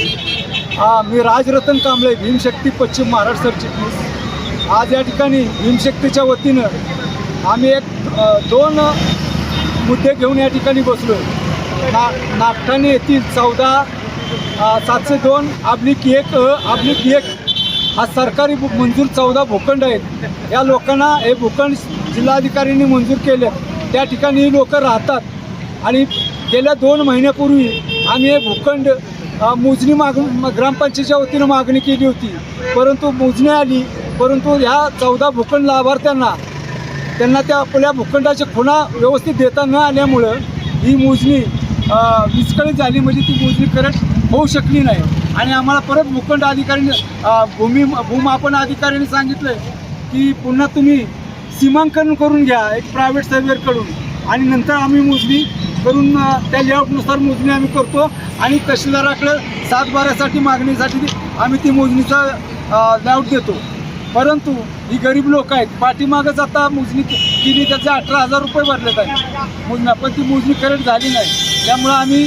हा मी राजरतन कांबळे भीमशक्ती पश्चिम महाराष्ट्र सरचिटणीस आज या ठिकाणी भीमशक्तीच्या वतीनं आम्ही एक दोन मुद्दे घेऊन या ठिकाणी बसलो. ना नागठाणे येथील चौदा सातशे दोन आब्लिक एक आपली की एक हा सरकारी भू- मंजूर चौदा भूखंड आहेत. या लोकांना हे भूखंड जिल्हाधिकाऱ्यांनी मंजूर केले त्या ठिकाणी ही लोक राहतात. आणि गेल्या दोन महिन्यापूर्वी आम्ही हे भूखंड मोजणी माग म- ग्रामपंचायतीच्या वतीनं मागणी केली होती. परंतु मोजणी आली. परंतु ह्या चौदा भूखंड लाभार्थ्यांना त्यांना त्या आपल्या भूखंडाच्या खुणा व्यवस्थित देता न आल्यामुळं ही मोजणी विस्कळीत झाली. म्हणजे ती मोजणी करत होऊ शकली नाही. आणि आम्हाला परत भूखंड अधिकाऱ्यांनी भूमी भूमापन अधिकाऱ्यांनी सांगितलं की पुन्हा तुम्ही सीमांकन करून घ्या एक प्रायव्हेट सर्वेअरकडून आणि नंतर आम्ही मोजणी करून त्या लेआउटनुसार मोजणी आम्ही करतो. आणि तहसीलदाराकडे सात बारासाठी मागणीसाठी आम्ही ती मोजणीचा लेआउट देतो. परंतु ही गरीब लोक आहेत पाठीमागच आता मोजणी केली त्याचे अठरा हजार रुपये भरलेत आहे मोजण्या पण ती मोजणी करेक्ट झाली नाही. त्यामुळं आम्ही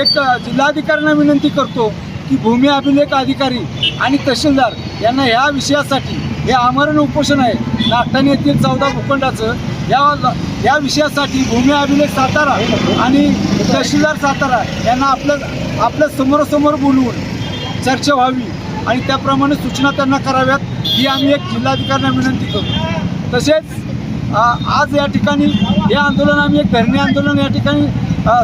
एक जिल्हाधिकाऱ्यांना विनंती करतो की भूमी अभिलेख अधिकारी आणि तहसीलदार यांना ह्या विषयासाठी हे आमरण उपोषण आहे. नागठाणे येथील चौदा भूखंडाचं. या या विषयासाठी भूमी अभिलेख सातारा आणि तहसीलदार सातारा यांना आपलं आपल्या समोरासमोर बोलवून चर्चा व्हावी आणि त्याप्रमाणे सूचना त्यांना कराव्यात ही आम्ही एक जिल्हाधिकाऱ्यांना विनंती करू. तसेच आज या ठिकाणी हे आंदोलन आम्ही एक धरणे आंदोलन या ठिकाणी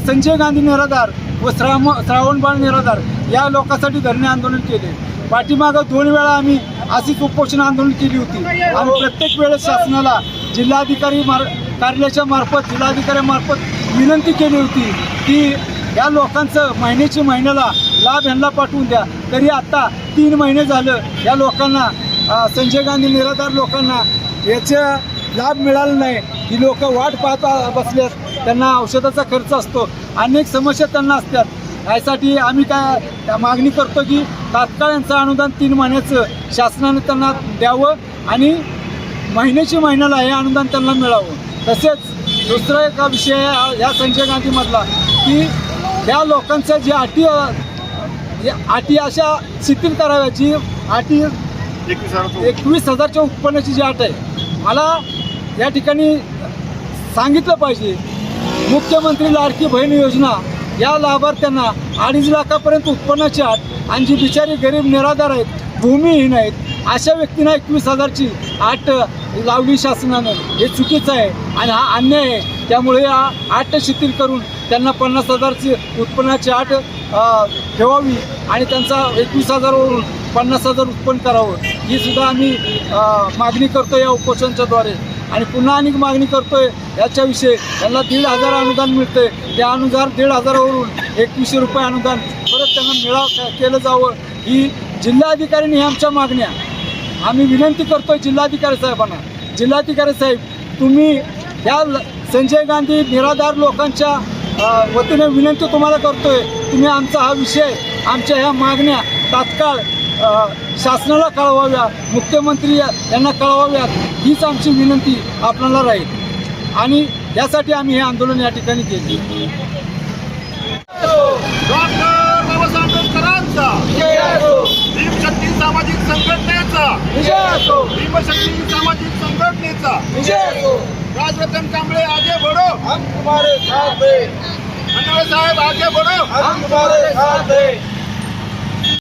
संजय गांधी निराधार व श्राम श्रावणबाळ निराधार या लोकांसाठी धरणे आंदोलन केले. पाठीमागं दोन वेळा आम्ही अशीच उपोषण आंदोलन केली होती. आणि प्रत्येक वेळेस शासनाला जिल्हाधिकारी मार कार्यालयाच्या मार्फत जिल्हाधिकाऱ्यामार्फत विनंती केली होती की या लोकांचं महिन्याची महिन्याला लाभ यांना पाठवून द्या. तरी आत्ता तीन महिने झालं या लोकांना संजय गांधी निराधार लोकांना याचा लाभ मिळाला नाही. ही लोक वाट पाहत बसल्यास त्यांना औषधाचा खर्च असतो. अनेक समस्या त्यांना असतात. यासाठी आम्ही काय मागणी करतो की तात्काळ यांचं अनुदान तीन महिन्याचं शासनाने त्यांना द्यावं आणि महिन्याची महिन्याला हे अनुदान त्यांना मिळावं. तसेच दुसरा एक विषय या संजय गांधीमधला की त्या लोकांच्या जी अटी अटी अशा शिथिल कराव्याची अटी एकवीस हजार एकवीस हजारच्या उत्पन्नाची जी अट आहे मला या ठिकाणी सांगितलं पाहिजे. मुख्यमंत्री लाडकी बहीण योजना या लाभार्थ्यांना अडीच लाखापर्यंत उत्पन्नाची आठ आणि जी बिचारी गरीब निराधार आहेत भूमिहीन आहेत अशा व्यक्तींना एकवीस हजारची आठ लावली शासनानं. हे चुकीचं आहे आणि हा अन्याय आहे. त्यामुळे या आठ शिथिल करून त्यांना पन्नास हजारची उत्पन्नाची आठ ठेवावी आणि त्यांचा एकवीस हजारवरून पन्नास हजार उत्पन्न करावं. ही सुद्धा आम्ही मागणी करतो या उपोषणच्याद्वारे आणि पुन्हा अनेक मागणी करतोय. याच्याविषयी त्यांना दीड हजार अनुदान मिळतंय. त्या अनुदान दीड हजारावरून एकवीसशे रुपये अनुदान परत त्यांना मिळाव केलं जावं. ही जिल्हाधिकाऱ्यांनी ह्या आमच्या मागण्या. आम्ही विनंती करतोय जिल्हाधिकारी साहेबांना. जिल्हाधिकारी साहेब तुम्ही या ल- संजय गांधी निराधार लोकांच्या वतीने विनंती तुम्हाला करतोय. तुम्ही आमचा हा विषय आमच्या ह्या मागण्या तात्काळ शासनाला कळवाव्या मुख्यमंत्री यांना कळवाव्यात. हीच आमची विनंती आपल्याला राहील. आणि यासाठी आम्ही हे आंदोलन या ठिकाणी केले. भीमशक्ती सामाजिक संघटनेचा भीमशक्ती सामाजिक संघटनेचा राजरतन कांबळे आगे बढो अण्णासाहेब आगे बढो